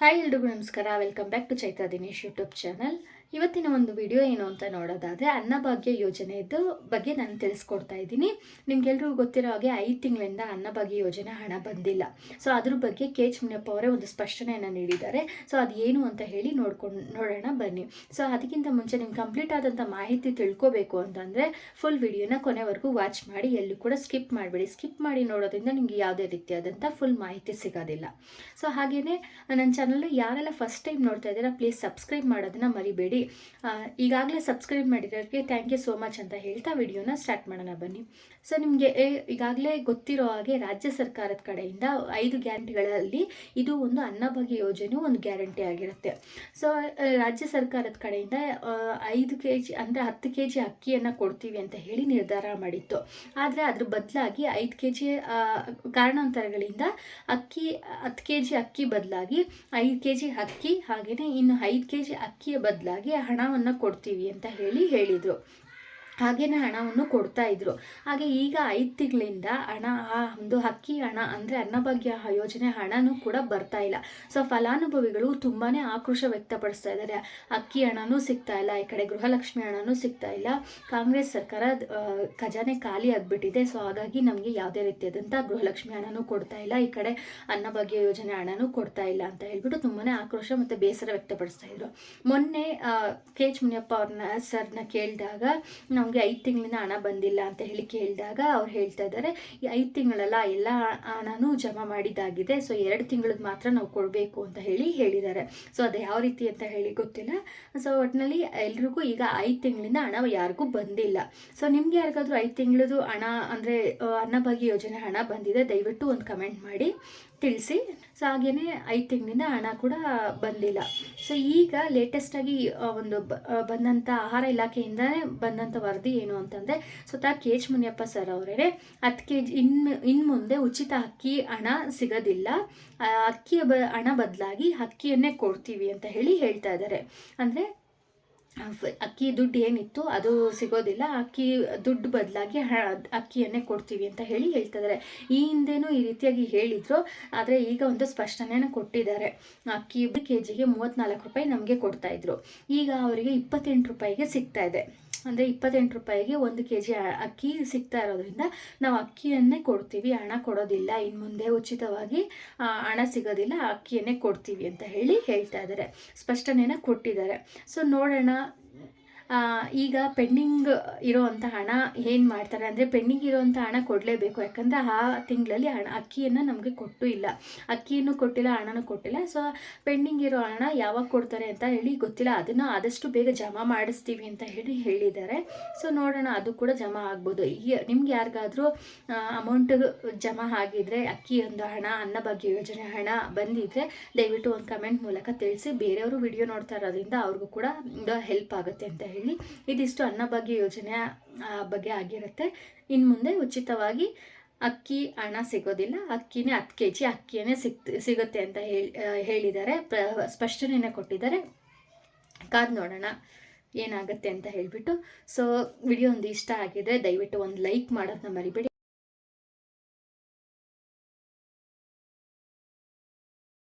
Hi ಎಲ್ರಿಗೂ ನಮಸ್ಕಾರ. Welcome back to Chaitra Dinesh YouTube channel ಇವತ್ತಿನ ಒಂದು ವಿಡಿಯೋ ಏನು ಅಂತ ನೋಡೋದಾದರೆ ಅನ್ನಭಾಗ್ಯ ಯೋಜನೆದು ಬಗ್ಗೆ ನಾನು ತಿಳಿಸ್ಕೊಡ್ತಾ ಇದ್ದೀನಿ. ನಿಮ್ಗೆಲ್ರಿಗೂ ಗೊತ್ತಿರೋ ಹಾಗೆ ಐದು ತಿಂಗಳಿಂದ ಅನ್ನಭಾಗ್ಯ ಯೋಜನೆ ಹಣ ಬಂದಿಲ್ಲ. ಸೊ ಅದ್ರ ಬಗ್ಗೆ ಕೆ ಎಚ್ ಮುನಿಯಪ್ಪ ಅವರೇ ಒಂದು ಸ್ಪಷ್ಟನೆಯನ್ನು ನೀಡಿದ್ದಾರೆ. ಸೊ ಅದು ಏನು ಅಂತ ಹೇಳಿ ನೋಡ್ಕೊಂಡು ನೋಡೋಣ ಬನ್ನಿ. ಸೊ ಅದಕ್ಕಿಂತ ಮುಂಚೆ ನಿಮ್ಗೆ ಕಂಪ್ಲೀಟ್ ಆದಂಥ ಮಾಹಿತಿ ತಿಳ್ಕೊಬೇಕು ಅಂತಂದರೆ ಫುಲ್ ವಿಡಿಯೋನ ಕೊನೆವರೆಗೂ ವಾಚ್ ಮಾಡಿ, ಎಲ್ಲೂ ಕೂಡ ಸ್ಕಿಪ್ ಮಾಡಬೇಡಿ. ಸ್ಕಿಪ್ ಮಾಡಿ ನೋಡೋದ್ರಿಂದ ನಿಮಗೆ ಯಾವುದೇ ರೀತಿಯಾದಂಥ ಫುಲ್ ಮಾಹಿತಿ ಸಿಗೋದಿಲ್ಲ. ಸೊ ಹಾಗೆಯೇ ನನ್ನ ಚಾನಲ್ ಯಾರೆಲ್ಲ ಫಸ್ಟ್ ಟೈಮ್ ನೋಡ್ತಾ ಇದ್ದೀರಾ ಪ್ಲೀಸ್ ಸಬ್ಸ್ಕ್ರೈಬ್ ಮಾಡೋದನ್ನ ಮರಿಬೇಡಿ. ಈಗಾಗಲೇ ಸಬ್ಸ್ಕ್ರೈಬ್ ಮಾಡಿರೋರಿಗೆ ಥ್ಯಾಂಕ್ ಯು ಸೋ ಮಚ್ ಅಂತ ಹೇಳ್ತಾ ವಿಡಿಯೋನ ಸ್ಟಾರ್ಟ್ ಮಾಡೋಣ ಬನ್ನಿ. ಸೊ ನಿಮಗೆ ಈಗಾಗಲೇ ಗೊತ್ತಿರೋ ಹಾಗೆ ರಾಜ್ಯ ಸರ್ಕಾರದ ಕಡೆಯಿಂದ ಐದು ಗ್ಯಾರಂಟಿಗಳಲ್ಲಿ ಇದು ಒಂದು ಅನ್ನಭಾಗ್ಯ ಯೋಜನೆ ಒಂದು ಗ್ಯಾರಂಟಿ ಆಗಿರುತ್ತೆ. ಸೊ ರಾಜ್ಯ ಸರ್ಕಾರದ ಕಡೆಯಿಂದ ಐದು ಕೆ ಜಿ ಅಂದರೆ ಹತ್ತು ಕೆ ಜಿ ಅಕ್ಕಿಯನ್ನು ಕೊಡ್ತೀವಿ ಅಂತ ಹೇಳಿ ನಿರ್ಧಾರ ಮಾಡಿತ್ತು. ಆದರೆ ಅದ್ರ ಬದಲಾಗಿ ಐದು ಕೆ ಜಿ ಕಾರಣಾಂತರಗಳಿಂದ ಅಕ್ಕಿ, ಹತ್ತು ಕೆ ಜಿ ಅಕ್ಕಿ ಬದಲಾಗಿ ಐದು ಕೆ ಜಿ ಅಕ್ಕಿ ಹಾಗೆಯೇ ಇನ್ನು ಐದು ಕೆ ಜಿ ಅಕ್ಕಿಯ ಬದಲಾಗಿ ಹಣವನ್ನು ಕೊಡ್ತೀವಿ ಅಂತ ಹೇಳಿ ಹೇಳಿದರು. ಹಾಗೇನೆ ಹಣವನ್ನು ಕೊಡ್ತಾ ಇದ್ರು. ಹಾಗೆ ಈಗ ಐದು ತಿಂಗಳಿಂದ ಹಣ, ಆ ಒಂದು ಅಕ್ಕಿ ಹಣ ಅಂದರೆ ಅನ್ನಭಾಗ್ಯ ಯೋಜನೆ ಹಣನೂ ಕೂಡ ಬರ್ತಾ ಇಲ್ಲ. ಸೊ ಫಲಾನುಭವಿಗಳು ತುಂಬಾ ಆಕ್ರೋಶ ವ್ಯಕ್ತಪಡಿಸ್ತಾ ಇದ್ದಾರೆ. ಅಕ್ಕಿ ಹಣನೂ ಸಿಗ್ತಾ ಇಲ್ಲ, ಈ ಕಡೆ ಗೃಹಲಕ್ಷ್ಮಿ ಹಣನೂ ಸಿಗ್ತಾ ಇಲ್ಲ. ಕಾಂಗ್ರೆಸ್ ಸರ್ಕಾರ ಖಜಾನೆ ಖಾಲಿ ಆಗಿಬಿಟ್ಟಿದೆ. ಸೊ ಹಾಗಾಗಿ ನಮಗೆ ಯಾವುದೇ ರೀತಿಯಾದಂಥ ಗೃಹಲಕ್ಷ್ಮಿ ಹಣನೂ ಕೊಡ್ತಾ ಇಲ್ಲ, ಈ ಕಡೆ ಅನ್ನಭಾಗ್ಯ ಯೋಜನೆ ಹಣನೂ ಕೊಡ್ತಾ ಇಲ್ಲ ಅಂತ ಹೇಳ್ಬಿಟ್ಟು ತುಂಬಾ ಆಕ್ರೋಶ ಮತ್ತು ಬೇಸರ ವ್ಯಕ್ತಪಡಿಸ್ತಾ ಇದ್ರು. ಮೊನ್ನೆ ಕೆ ಎಚ್ ಮುನಿಯಪ್ಪ ಅವ್ರನ್ನ, ಸರ್ನ ಕೇಳಿದಾಗ ನಮಗೆ ಐದು ತಿಂಗಳಿಂದ ಹಣ ಬಂದಿಲ್ಲ ಅಂತ ಹೇಳಿ ಕೇಳಿದಾಗ ಅವ್ರು ಹೇಳ್ತಾ ಇದ್ದಾರೆ ಈ ಐದು ತಿಂಗಳಲ್ಲ ಎಲ್ಲ ಹಣನೂ ಜಮಾ ಮಾಡಿದ್ದಾಗಿದೆ, ಸೊ ಎರಡು ತಿಂಗಳಿಗೆ ಮಾತ್ರ ನಾವು ಕೊಡಬೇಕು ಅಂತ ಹೇಳಿ ಹೇಳಿದ್ದಾರೆ. ಸೊ ಅದು ಯಾವ ರೀತಿ ಅಂತ ಹೇಳಿ ಗೊತ್ತಿಲ್ಲ. ಸೊ ಒಟ್ಟಿನಲ್ಲಿ ಎಲ್ರಿಗೂ ಈಗ ಐದು ತಿಂಗಳಿಂದ ಹಣ ಯಾರಿಗೂ ಬಂದಿಲ್ಲ. ಸೊ ನಿಮ್ಗೆ ಯಾರಿಗಾದ್ರೂ ಐದು ತಿಂಗಳದು ಹಣ ಅಂದರೆ ಅನ್ನಭಾಗ್ಯ ಯೋಜನೆ ಹಣ ಬಂದಿದೆ, ದಯವಿಟ್ಟು ಒಂದು ಕಮೆಂಟ್ ಮಾಡಿ. ತಿಳಿಸಿ. ಸೊ ಹಾಗೆಯೇ ಐದು ತಿಂಗಳಿಂದ ಹಣ ಕೂಡ ಬಂದಿಲ್ಲ. ಸೊ ಈಗ ಲೇಟೆಸ್ಟಾಗಿ ಒಂದು ಬಂದಂಥ ಆಹಾರ ಇಲಾಖೆಯಿಂದನೇ ಬಂದಂಥ ವರದಿ ಏನು ಅಂತಂದರೆ, ಸ್ವತಃ ಕೆ ಎಚ್ ಮುನಿಯಪ್ಪ ಸರ್ ಅವರೇ ಹತ್ತು ಕೆ ಜಿ ಇನ್ನು ಇನ್ನು ಮುಂದೆ ಉಚಿತ ಅಕ್ಕಿ ಹಣ ಸಿಗೋದಿಲ್ಲ. ಅಕ್ಕಿಯ ಬ, ಹಣ ಬದಲಾಗಿ ಅಕ್ಕಿಯನ್ನೇ ಕೊಡ್ತೀವಿ ಅಂತ ಹೇಳಿ ಹೇಳ್ತಾ ಇದ್ದಾರೆ. ಅಂದರೆ ಅಕ್ಕಿ ದುಡ್ಡು ಏನಿತ್ತು ಅದು ಸಿಗೋದಿಲ್ಲ. ಅಕ್ಕಿ ದುಡ್ಡು ಬದಲಾಗಿ ಅಕ್ಕಿಯನ್ನೇ ಕೊಡ್ತೀವಿ ಅಂತ ಹೇಳಿ ಹೇಳ್ತಿದ್ದಾರೆ. ಈ ಹಿಂದೆನೂ ಈ ರೀತಿಯಾಗಿ ಹೇಳಿದ್ರು, ಆದರೆ ಈಗ ಒಂದು ಸ್ಪಷ್ಟನೆಯನ್ನು ಕೊಟ್ಟಿದ್ದಾರೆ. ಅಕ್ಕಿ ಕೆ ಜಿಗೆ ಮೂವತ್ತ್ನಾಲ್ಕು ರೂಪಾಯಿ ನಮಗೆ ಕೊಡ್ತಾಯಿದ್ರು ಈಗ ಅವರಿಗೆ ಇಪ್ಪತ್ತೆಂಟು ರೂಪಾಯಿಗೆ ಸಿಗ್ತಾ ಇದೆ. ಅಂದರೆ ಇಪ್ಪತ್ತೆಂಟು ರೂಪಾಯಿಗೆ ಒಂದು ಕೆ ಜಿ ಅಕ್ಕಿ ಸಿಗ್ತಾ ಇರೋದ್ರಿಂದ ನಾವು ಅಕ್ಕಿಯನ್ನೇ ಕೊಡ್ತೀವಿ, ಹಣ ಕೊಡೋದಿಲ್ಲ. ಇನ್ನು ಮುಂದೆ ಉಚಿತವಾಗಿ ಹಣ ಸಿಗೋದಿಲ್ಲ, ಅಕ್ಕಿಯನ್ನೇ ಕೊಡ್ತೀವಿ ಅಂತ ಹೇಳಿ ಹೇಳ್ತಾ ಇದ್ದಾರೆ. ಸ್ಪಷ್ಟನೆನ ಕೊಟ್ಟಿದ್ದಾರೆ. ಸೊ ನೋಡೋಣ not ಈಗ ಪೆಂಡಿಂಗ್ ಇರೋವಂಥ ಹಣ ಏನು ಮಾಡ್ತಾರೆ ಅಂದರೆ ಪೆಂಡಿಂಗ್ ಇರೋವಂಥ ಹಣ ಕೊಡಲೇಬೇಕು. ಯಾಕಂದರೆ ಆ ತಿಂಗಳಲ್ಲಿ ಹಣ, ಅಕ್ಕಿಯನ್ನು ನಮಗೆ ಕೊಟ್ಟು ಇಲ್ಲ. ಅಕ್ಕಿಯನ್ನು ಕೊಟ್ಟಿಲ್ಲ, ಹಣನೂ ಕೊಟ್ಟಿಲ್ಲ. ಸೊ ಪೆಂಡಿಂಗ್ ಇರೋ ಹಣ ಯಾವಾಗ ಕೊಡ್ತಾರೆ ಅಂತ ಹೇಳಿ ಗೊತ್ತಿಲ್ಲ. ಅದನ್ನು ಆದಷ್ಟು ಬೇಗ ಜಮಾ ಮಾಡಿಸ್ತೀವಿ ಅಂತ ಹೇಳಿ ಹೇಳಿದ್ದಾರೆ. ಸೊ ನೋಡೋಣ, ಅದು ಕೂಡ ಜಮಾ ಆಗ್ಬೋದು. ಈ ನಿಮ್ಗೆ ಯಾರಿಗಾದರೂ ಅಮೌಂಟ್ ಜಮಾ ಆಗಿದ್ರೆ, ಅಕ್ಕಿ ಒಂದು ಹಣ ಅನ್ನಭಾಗ್ಯ ಯೋಜನೆ ಹಣ ಬಂದಿದ್ರೆ ದಯವಿಟ್ಟು ಒಂದು ಕಮೆಂಟ್ ಮೂಲಕ ತಿಳಿಸಿ. ಬೇರೆಯವರು ವಿಡಿಯೋ ನೋಡ್ತಾ ಇರೋದ್ರಿಂದ ಅವ್ರಿಗೂ ಕೂಡ ಹೆಲ್ಪ್ ಆಗುತ್ತೆ ಅಂತ ಹೇಳಿ ಇದಿಷ್ಟು ಅನ್ನಭಾಗ್ಯ ಯೋಜನೆ ಬಗ್ಗೆ ಆಗಿರುತ್ತೆ. ಇನ್ನು ಮುಂದೆ ಉಚಿತವಾಗಿ ಅಕ್ಕಿ ಹಣ ಸಿಗೋದಿಲ್ಲ. ಅಕ್ಕಿನೇ ಹತ್ತು ಕೆ ಜಿ, ಅಕ್ಕಿಯೇ ಸಿಗ್ ಸಿಗುತ್ತೆ ಅಂತ ಹೇಳಿ ಹೇಳಿದ್ದಾರೆ. ಪ್ರ ಕೊಟ್ಟಿದ್ದಾರೆ. ಕಾದು ನೋಡೋಣ ಏನಾಗುತ್ತೆ ಅಂತ ಹೇಳಿಬಿಟ್ಟು. ಸೊ, ವಿಡಿಯೋ ಒಂದು ಇಷ್ಟ ಆಗಿದ್ರೆ ದಯವಿಟ್ಟು ಒಂದು ಲೈಕ್ ಮಾಡೋದನ್ನ ಮರಿಬೇಡಿ.